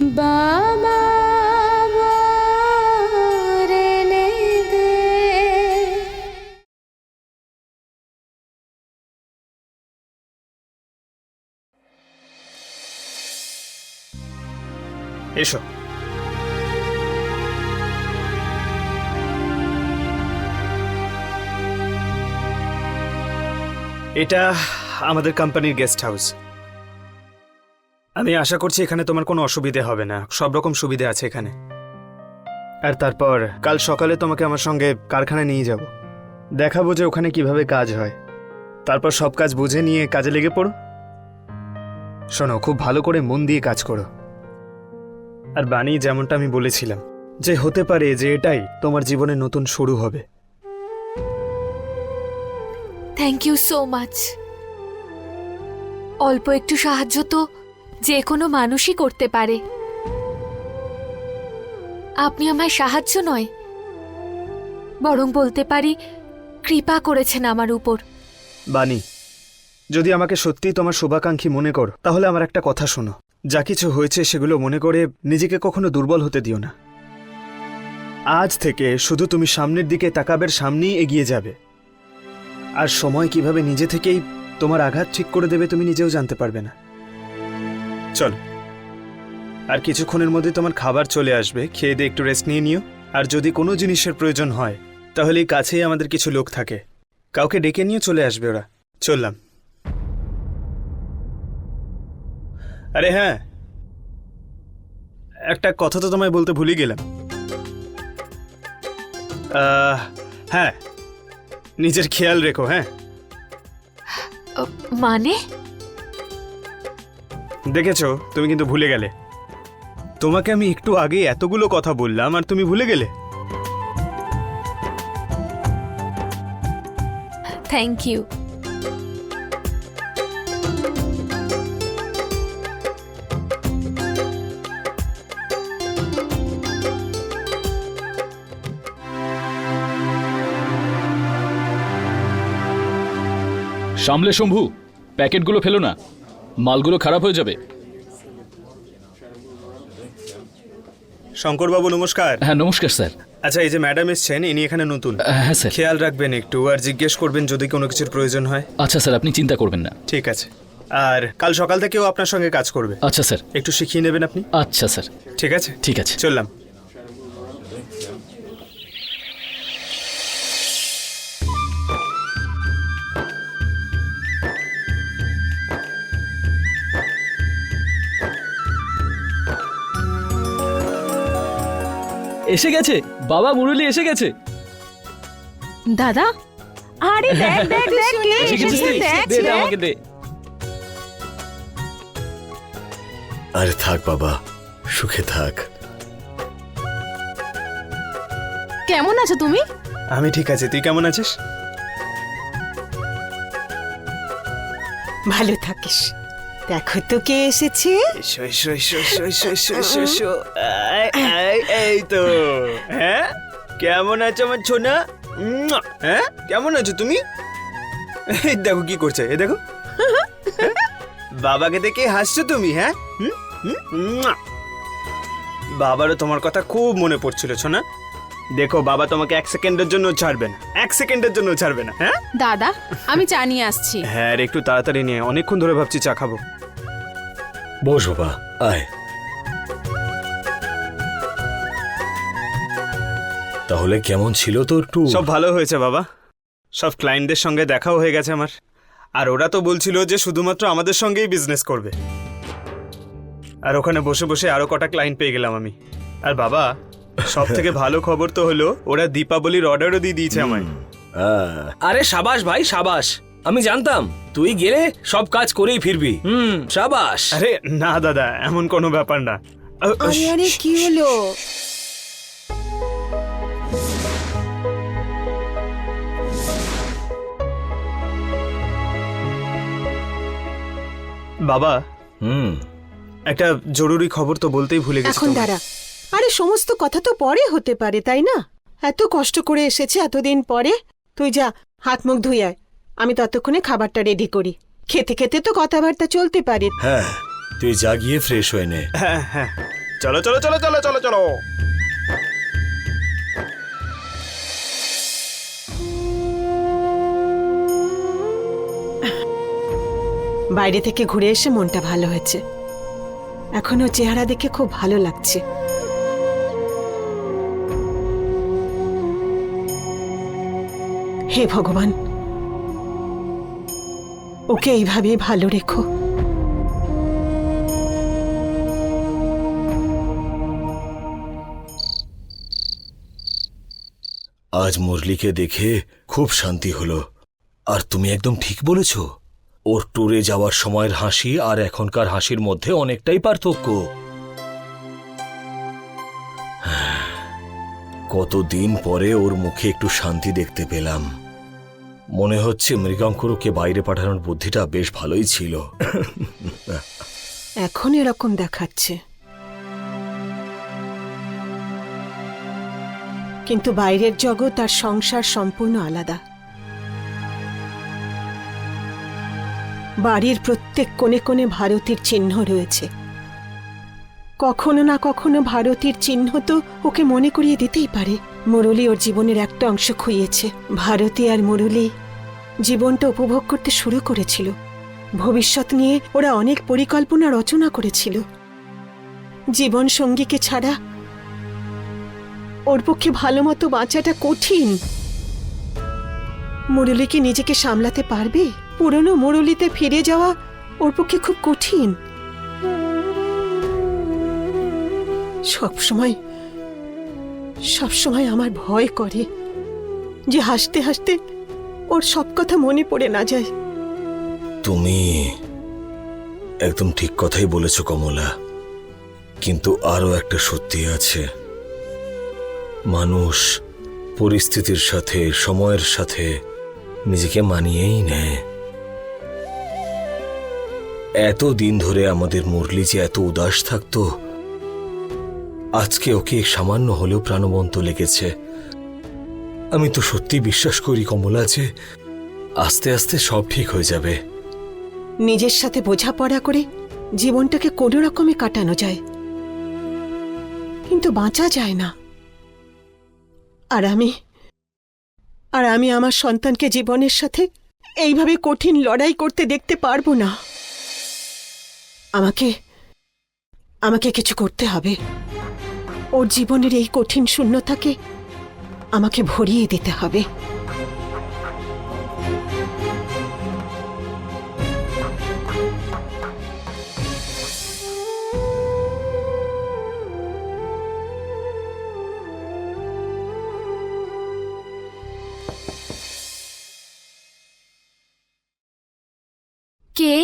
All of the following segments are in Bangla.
বাবা এসো। এটা আমাদের কোম্পানির গেস্ট হাউস আমি আশা করছি এখানে তোমার কোনো অসুবিধে হবে না। সব রকম সুবিধে আছে এখানে। আর তারপর, কাল সকালে তোমাকে আমার সঙ্গে কারখানায় নিয়ে যাব। দেখাবো যে ওখানে কীভাবে কাজ হয়। তারপর সব কাজ বুঝে নিয়ে কাজে লেগে পড়ো। শোনো, খুব ভালো করে মন দিয়ে কাজ করো। আর বাণী, যেমনটা আমি বলেছিলাম, যে হতে পারে যে এটাই তোমার জীবনে নতুন শুরু হবে। থ্যাংক ইউ সো মাচ অল্প একটু সাহায্য তো যে কোনো মানুষই করতে পারে। আপনি আমায় সাহায্য নয়, বরং বলতে পারি, কৃপা করেছেন আমার উপর। বাণী, যদি আমাকে সত্যিই তোমার শুভাকাঙ্ক্ষী মনে করো, তাহলে আমার একটা কথা শোনো। যা কিছু হয়েছে সেগুলো মনে করে নিজেকে কখনো দুর্বল হতে দিও না। আজ থেকে শুধু তুমি সামনের দিকে তাকাবের সামনেই এগিয়ে যাবে। আর সময় কীভাবে নিজে থেকেই তোমার আঘাত ঠিক করে দেবে তুমি নিজেও জানতে পারবে না। চলো। আর কিছুক্ষণের মধ্যে তোমার খাবার চলে আসবে, খেয়ে দিয়ে একটু রেস্ট নিয়ে নিও। আর যদি কোনো জিনিসের প্রয়োজন হয়, তাহলে কাছেই আমাদের কিছু লোক থাকে। কাউকে ডেকে নিয়ে চলে আসবে ওরা। চললাম। আরে হ্যাঁ। একটা কথা তো তোমায় বলতে ভুলে গেলাম। হ্যাঁ। নিজের খেয়াল রেখো হ্যাঁ। মানে? দেখেছ তুমি কিন্তু ভুলে গেলে। তোমাকে আমি একটু আগে এতগুলো কথা বললাম আর তুমি ভুলে গেলে। থ্যাংক ইউ সামলে শম্ভু প্যাকেটগুলো ফেলো না। মালগুলো খারাপ হয়ে যাবে। শঙ্করবাবু নমস্কার। হ্যাঁ নমস্কার স্যার। আচ্ছা এই যে ম্যাডাম এসছেন ইনি এখানে নতুন। হ্যাঁ স্যার। খেয়াল রাখবেন একটু আর জিজ্ঞেস করবেন যদি কোনো কিছুর প্রয়োজন হয়। আচ্ছা স্যার আপনি চিন্তা করবেন না। ঠিক আছে। আর কাল সকাল থেকেও আপনার সঙ্গে কাজ করবে। আচ্ছা স্যার। একটু শিখিয়ে নেবেন আপনি? আচ্ছা স্যার। ঠিক আছে? ঠিক আছে। চললাম। এসে গেছে? বাবা মুরলি এসে গেছে। দাদা? আরে দেখ দেখ দেখ কে এসেছে, দেখ, দে, দে আমাকে দে। আরে থাক বাবা সুখে থাক। কেমন আছো তুমি? আমি ঠিক আছে তুই কেমন আছিস? ভালো থাকিস। দেখো তো কে এসেছে। এই তো। হ্যাঁ? কেমন আছো আমার ছোনা? হ্যাঁ? কেমন আছো তুমি? দেখো কি করছে এ দেখো। হ্যাঁ? বাবাকে দেখে হাসছো তুমি হ্যাঁ। বাবারও তোমার কথা খুব মনে পড়ছিল, ছোনা। দেখো বাবা তোমাকে এক সেকেন্ডের জন্য ছাড়বে না। এক সেকেন্ডের জন্য ছাড়বে না হ্যাঁ? দাদা আমি চা নিয়ে আসছি। হ্যাঁ রে, একটু তাড়াতাড়ি নিয়ে আয়। অনেকক্ষণ ধরে ভাবছি চা খাব। বস বাবা আয়। তাহলে কেমন ছিল তোর ট্যুর সব ভালো হয়েছে বাবা। সব ক্লায়েন্টদের সঙ্গে দেখাও হয়ে গেছে আমার। আর ওরা তো বলছিল যে শুধুমাত্র আমাদের সঙ্গেই বিজনেস করবে। আর ওখানে বসে বসে আরও কটা ক্লায়েন্ট পেয়ে গেলাম আমি। আর বাবা সব থেকে ভালো খবর তো হলো ওরা দীপাবলির অর্ডারও দিয়ে দিয়েছে আমায়। আরে সাবাস ভাই সাবাস। আমি জানতাম তুই গেলে সব কাজ করেই ফিরবি। হুম। সাবাস। আরে না দাদা এমন কোনো ব্যাপার না। আরে কি হলো? বাবা হুম। একটা জরুরি খবর তো বলতেই ভুলে গেছি এখন দাঁড়া। আরে সমস্ত কথা তো পরে হতে পারে তাই না? এত কষ্ট করে এসেছে এতদিন পরে। তুই যা হাত মুখ ধুই আয়। আমি ততক্ষণে খাবারটা রেডি করি। খেতে খেতে তো কথাবার্তা চলতে পারে। হ্যাঁ তুই যা গিয়ে ফ্রেশ হয়ে নে। হ্যাঁ হ্যাঁ। চলো চলো চলো চলো চলো চলো। বাইরে থেকে ঘুরে এসে মনটা ভালো হয়েছে। এখন ওর চেহারা দেখে খুব ভালো লাগছে। হে ভগবান। ওকে এইভাবে ভালো রেখো। আজ মুরলিকে দেখে খুব শান্তি হলো। আর তুমি একদম ঠিক বলেছ। ওর ট্যুরে যাওয়ার সময়ের হাসি আর এখনকার হাসির মধ্যে অনেকটাই পার্থক্য। কতদিন পরে ওর মুখে একটু শান্তি দেখতে পেলাম। মনে হচ্ছে মৃগাঙ্কুরকে বাইরে পাঠানোর বুদ্ধিটা বেশ ভালোই ছিল। এখন এরকম দেখাচ্ছে। কিন্তু বাইরের জগৎ আর সংসার সম্পূর্ণ আলাদা। বাড়ির প্রত্যেক কোণে কোণে ভারতীর চিহ্ন রয়েছে। কখনো না কখনো ভারতীর চিহ্ন তো ওকে মনে করিয়ে দিতেই পারে। মুরলী ওর জীবনের একটা অংশ খুইয়েছে। ভারতী আর মুরলী জীবনটা উপভোগ করতে শুরু করেছিল। ভবিষ্যৎ নিয়ে ওরা অনেক পরিকল্পনা রচনা করেছিল। জীবন সঙ্গীকে ছাড়া ওর পক্ষে ভালো মতো বাঁচাটা কঠিন। মুরলী কি নিজেকে সামলাতে পারবে? পুরনো মুরলীতে ফিরে যাওয়া ওর পক্ষে খুব কঠিন। সব সময় সব সময় আমার ভয় করে যে হাসতে হাসতে ওর সব কথা মনে পড়ে না যায়। তুমি একদম ঠিক কথাই বলেছ, কমলা। কিন্তু আরও একটা সত্যি আছে। মানুষ পরিস্থিতির সাথে, সময়ের সাথে নিজেকে মানিয়েই নেয়। এত দিন ধরে আমাদের মুরলি যে এত উদাস থাকতো আজকে ওকে সামান্য হলেও প্রাণবন্ত লেগেছে। আমি তো সত্যি বিশ্বাস করি, কমলা, যে আস্তে আস্তে সব ঠিক হয়ে যাবে। নিজের সাথে বোঝাপড়া করে জীবনটাকে কোনো রকমে কাটানো যায়। কিন্তু বাঁচা যায় না। আর আমি আর আমি আমার সন্তানকে জীবনের সাথে এইভাবে কঠিন লড়াই করতে দেখতে পারব না। আমাকে আমাকে কিছু করতে হবে। ওর জীবনের এই কঠিন শূন্যতাকে আমাকে ভরিয়ে দিতে হবে। কে?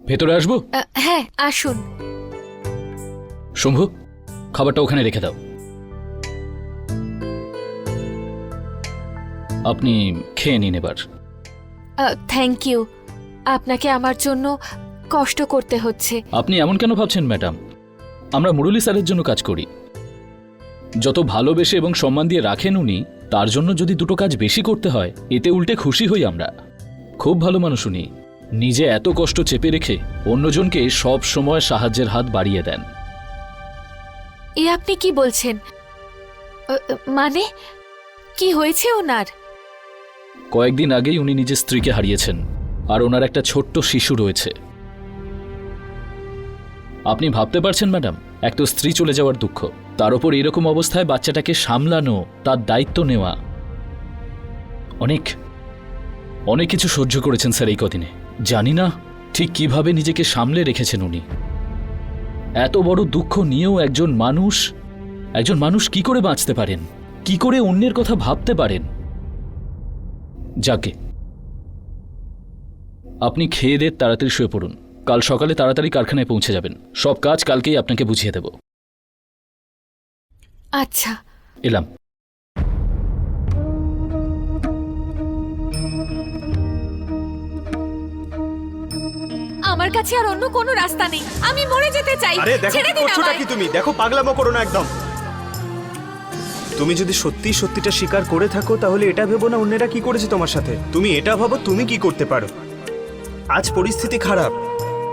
ভেতরে আসব? হ্যাঁ আসুন। শম্ভু খাবারটা ওখানে রেখে দাও। আপনি খেয়ে নিন এবার। থ্যাংক ইউ আপনাকে আমার জন্য কষ্ট করতে হচ্ছে। আপনি এমন কেন ভাবছেন ম্যাডাম? আমরা মুরলী স্যারের জন্য কাজ করি। যত ভালোবেসে এবং সম্মান দিয়ে রাখেন উনি তার জন্য যদি দুটো কাজ বেশি করতে হয় এতে উল্টে খুশি হই আমরা। খুব ভালো মানুষ উনি। নিজে এত কষ্ট চেপে রেখে অন্যজনকে সব সময় সাহায্যের হাত বাড়িয়ে দেন। এ আপনি কি বলছেন? মানে? কি হয়েছে ওনার? কয়েকদিন আগেই উনি নিজের স্ত্রীকে হারিয়েছেন, আর ওনার একটা ছোট্ট শিশু রয়েছে। আপনি ভাবতে পারছেন, ম্যাডাম, এক তো স্ত্রী চলে যাওয়ার দুঃখ, তার ওপর এরকম অবস্থায় বাচ্চাটাকে সামলানো, তার দায়িত্ব নেওয়া। অনেক অনেক কিছু সহ্য করেছেন স্যার এই কদিনে। জানি না ঠিক কীভাবে নিজেকে সামলে রেখেছেন উনি। এত বড় দুঃখ নিয়েও একজন মানুষ একজন মানুষ কি করে বাঁচতে পারেন? কি করে অন্যের কথা ভাবতে পারেন? যাকে? আপনি খেয়ে দিয়ে তাড়াতাড়ি শুয়ে পড়ুন। কাল সকালে তাড়াতাড়ি কারখানায় পৌঁছে যাবেন। সব কাজ কালকেই আপনাকে বুঝিয়ে দেব। আচ্ছা। এলাম। আমার কাছে আর অন্য কোনো রাস্তা নেই। আমি মরে যেতে চাই। আরে দেখো ছেড়ে দিন করছোটা আমায়। কি তুমি? দেখো পাগলামো করো না একদম। তুমি যদি সত্যি সত্যিটা স্বীকার করে থাকো তাহলে এটা ভেবো না অন্যেরা কি করেছে তোমার সাথে। তুমি এটা ভাবো তুমি কি করতে পারো। আজ পরিস্থিতি খারাপ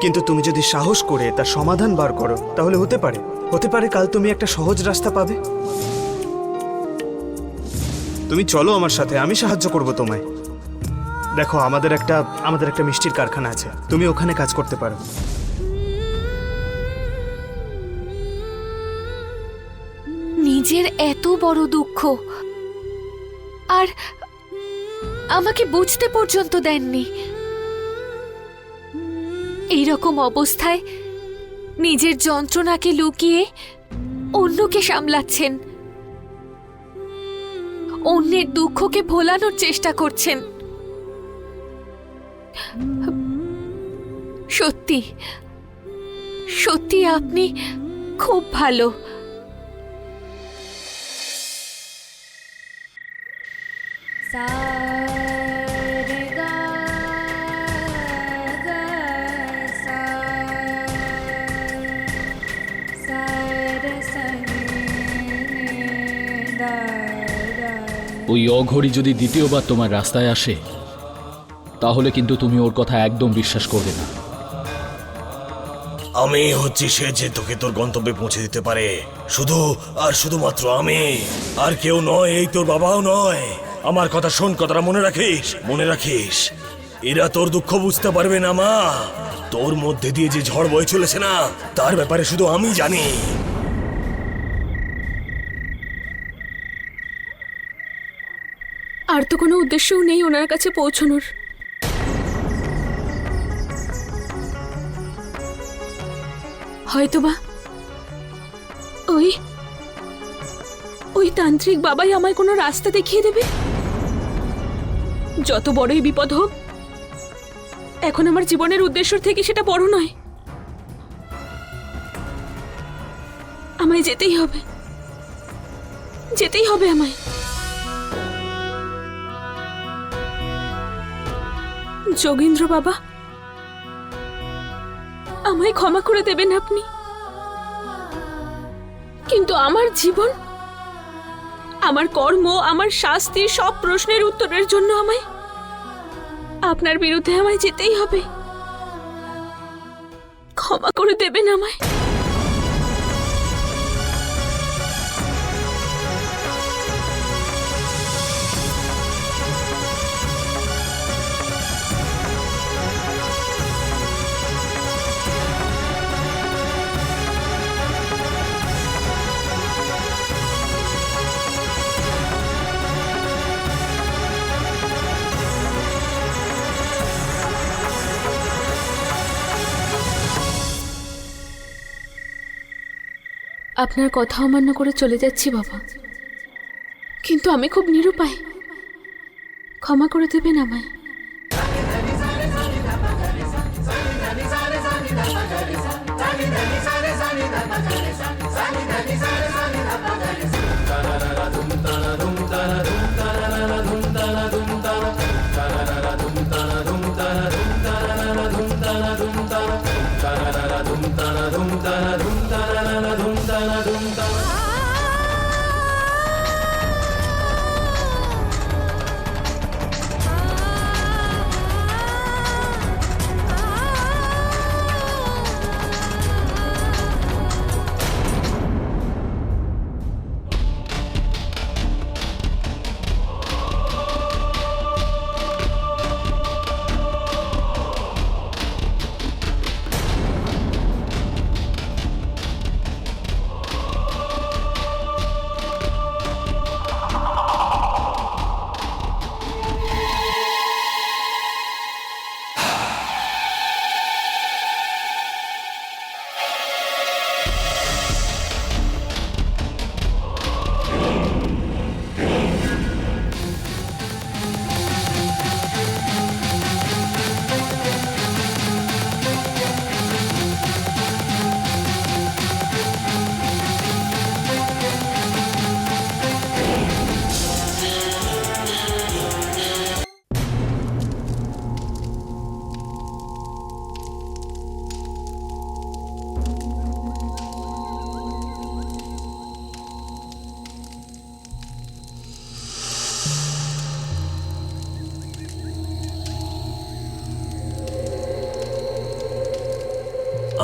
কিন্তু তুমি যদি সাহস করে তার সমাধান বার করো তাহলে হতে পারে। হতে পারে কাল তুমি একটা সহজ রাস্তা পাবে। তুমি চলো আমার সাথে আমি সাহায্য করব তোমায়। দেখো, আমাদের একটা আমাদের একটা মিষ্টির কারখানা আছে। তুমি ওখানে কাজ করতে পারো। নিজের এত বড় দুঃখ। আর আমাকে বুঝতে পর্যন্ত দেননি। এই রকম অবস্থায় নিজের যন্ত্রণাকে লুকিয়ে অন্যকে সামলাচ্ছেন। অন্যের দুঃখকে ভোলানোর চেষ্টা করছেন। সত্যি সত্যি আপনি খুব ভালো। ওই অঘড়ি যদি দ্বিতীয়বার তোমার রাস্তায় আসে তাহলে কিন্তু তুমি ওর কথা একদম বিশ্বাস করবে না। আমি হচ্ছি সে যে তোকে তোর গন্তব্যে পৌঁছে দিতে পারে। শুধু আর শুধুমাত্র আমি। আর কেউ নয় এই তোর বাবাও নয়। আমার কথা শোন কথাটা মনে রাখিস মনে রাখিস। এরা তোর দুঃখ বুঝতে পারবে না মা। তোর মধ্যে দিয়ে যে ঝড় বয়ে চলেছে না তার ব্যাপারে শুধু আমি জানি। আর তো কোনো উদ্দেশ্যও নেই ওনার কাছে পৌঁছানোর। হয়তোবা। ওই ওই তান্ত্রিক বাবাই আমায় কোনো রাস্তা দেখিয়ে দেবে? যত বড়ই বিপদ হোক, এখন আমার জীবনের উদ্দেশ্য থেকে সেটা বড় নয়। আমায় যেতেই হবে। যেতেই হবে আমায়। যোগেন্দ্র বাবা আমায় ক্ষমা করে দেবেন আপনি। কিন্তু আমার জীবন, আমার কর্ম, আমার শাস্তি সব প্রশ্নের উত্তরের জন্য আমায় আপনার বিরুদ্ধে আমায় যেতেই হবে। ক্ষমা করে দেবেন আমায়। আপনার কথা অমান্য করে চলে যাচ্ছি বাবা কিন্তু আমি খুব নিরুপায় ক্ষমা করে দেবেন আমায় জানি জানি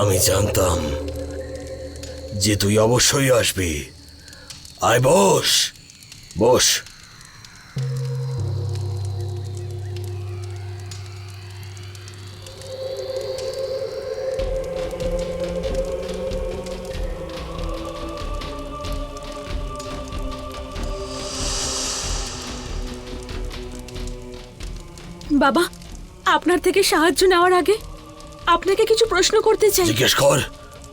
জানতাম যে তুই অবশ্যই আসবি। আয় বস। বস। বাবা আপনার থেকে সাহায্য নেওয়ার আগে আপনাকে কিছু প্রশ্ন করতে চাই। জিজ্ঞেস কর।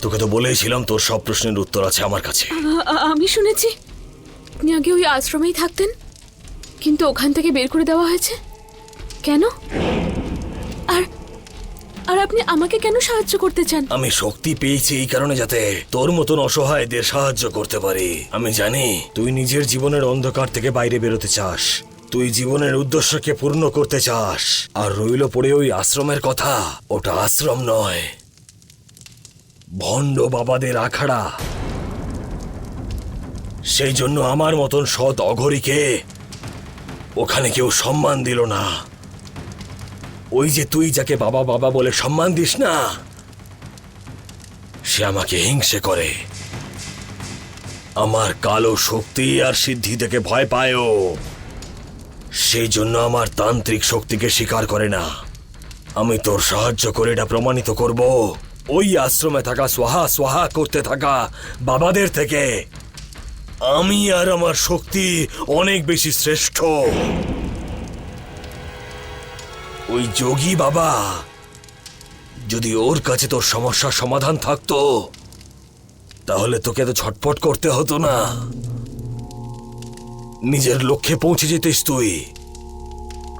তোকে তো বলেইছিলাম তোর সব প্রশ্নের উত্তর আছে আমার কাছে। আমি শুনেছি আপনি আগে ওই আশ্রমেই থাকতেন কিন্তু ওখান থেকে বের করে দেওয়া হয়েছে। কেন? আর আর আপনি আমাকে কেন সাহায্য করতে চান? আমি শক্তি পেয়েছি এই কারণে যাতে তোর মতন অসহায়দের সাহায্য করতে পারি। আমি জানি তুই নিজের জীবনের অন্ধকার থেকে বাইরে বেরোতে চাস তুই জীবনের উদ্দেশ্যকে পূর্ণ করতে চাস। আর রইল পড়ে ওই আশ্রমের কথা। ওটা আশ্রম নয়। ভণ্ড বাবাদের আখাড়া। সেই জন্য আমার মতন সৎ অঘরীকে ওখানে কেউ সম্মান দিল না। ওই যে তুই যাকে বাবা বাবা বলে সম্মান দিস না, সে আমাকে হিংসে করে। আমার কালো শক্তি আর সিদ্ধি থেকে ভয় পায়ও। সেই জন্য আমার তান্ত্রিক শক্তিকে স্বীকার করে না। আমি তোর সাহায্য করে এটা প্রমাণিত করব। ওই আশ্রমে থাকা, সোহা সোহা করতে থাকা বাবাদের থেকে। আমি আর আমার শক্তি অনেক বেশি শ্রেষ্ঠ। ওই যোগী বাবা, যদি ওর কাছে তোর সমস্যার সমাধান থাকতো, তাহলে তোকে তো ছটপট করতে হতো না। নিজের লক্ষ্যে পৌঁছে যেতিস তুই।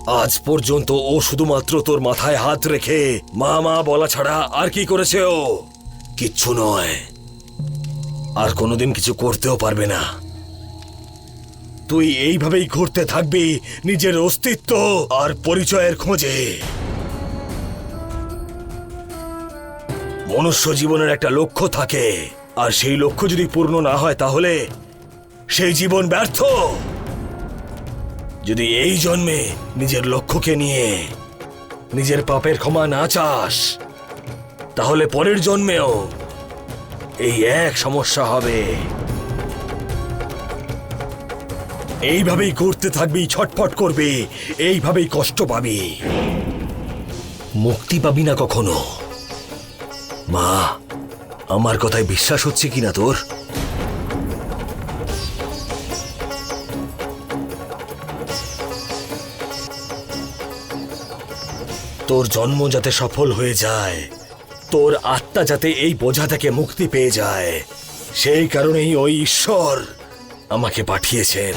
আজ পর্যন্ত ও শুধুমাত্র তোর মাথায় হাত রেখে মা মা বলা ছাড়া আর কি করেছে ও? কিচ্ছু নয়। আর কোনোদিন কিছু করতেও পারবে না। তুই এইভাবেই ঘুরতে থাকবি নিজের অস্তিত্ব আর পরিচয়ের খোঁজে। মনুষ্য জীবনের একটা লক্ষ্য থাকে, আর সেই লক্ষ্য যদি পূর্ণ না হয় তাহলে সেই জীবন ব্যর্থ। যদি এই জন্মে নিজের লক্ষ্যকে নিয়ে নিজের পাপের ক্ষমা না চাস, তাহলে পরের জন্মেও এই এক সমস্যা হবে। এইভাবেই করতে থাকবি, ছটফট করবি, এইভাবেই কষ্ট পাবি। মুক্তি পাবি না কখনো। মা, আমার কথায় বিশ্বাস হচ্ছে কিনা তোর? তোর জন্ম যাতে সফল হয়ে যায় তোর আত্মা যাতে এই বোঝা থেকে মুক্তি পেয়ে যায় সেই কারণেই ওই ঈশ্বর আমাকে পাঠিয়েছেন।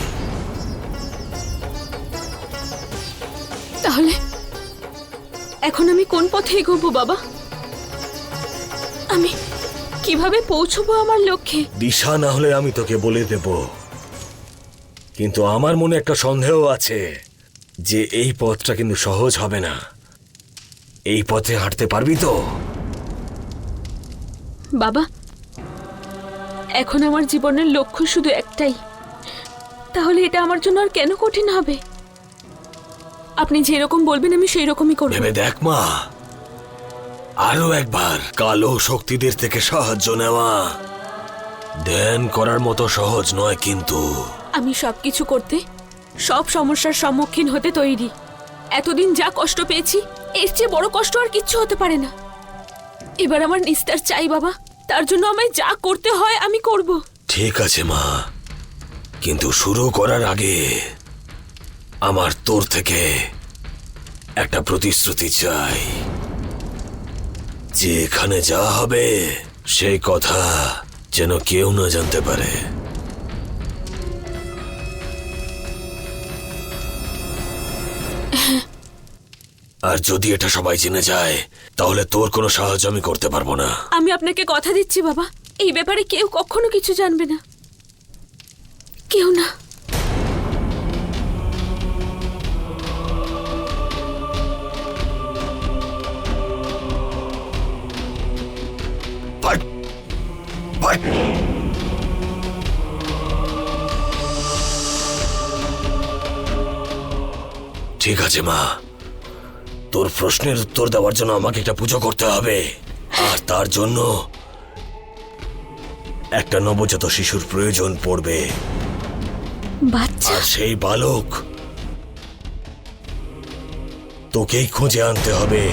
তাহলে এখন আমি কোন পথে এগোবো বাবা? আমি কীভাবে পৌঁছবো আমার লক্ষ্যে? দিশা না হলে আমি তোকে বলে দেব। কিন্তু আমার মনে একটা সন্দেহ আছে যে এই পথটা কিন্তু সহজ হবে না। এই পথে হাঁটতে পারবি তো? বাবা এখন আমার জীবনের লক্ষ্য শুধু একটাই। তাহলে এটা আমার জন্য আর কেন কঠিন হবে? আপনি যেরকম বলবেন আমি সেই রকমই করব। ভেবে দেখ মা। আরও একবার কালো শক্তিদের থেকে সাহায্য নেওয়া। ধ্যান করার মতো সহজ নয় কিন্তু। আমি সবকিছু করতে সব সমস্যার সম্মুখীন হতে তৈরি। এতদিন যা কষ্ট পেয়েছি এর চেয়ে বড় কষ্ট আর কিচ্ছু হতে পারে না। এবার আমার নিস্তার চাই, বাবা। তার জন্য আমায় যা করতে হয় আমি করব। ঠিক আছে, মা। কিন্তু শুরু করার আগে আমার তোর থেকে একটা প্রতিশ্রুতি চাই। যে এখানে যা হবে, সেই কথা যেন কেউ না জানতে পারে। আর যদি এটা সবাই জেনে যায় তাহলে তোর কোনো সাহায্য আমি করতে পারব না। আমি আপনাকে কথা দিচ্ছি বাবা। এই ব্যাপারে কেউ কখনো কিছু জানবে না। কেউ না। ঠিক আছে মা। তোর প্রশ্নের উত্তর দেওয়ার জন্য আমাকে একটা পুজো করতে হবে। আর তার জন্য একটা নবজাত শিশুর প্রয়োজন পড়বে। বাচ্চা। আর সেই বালক তোকেই খুঁজে আনতে হবে।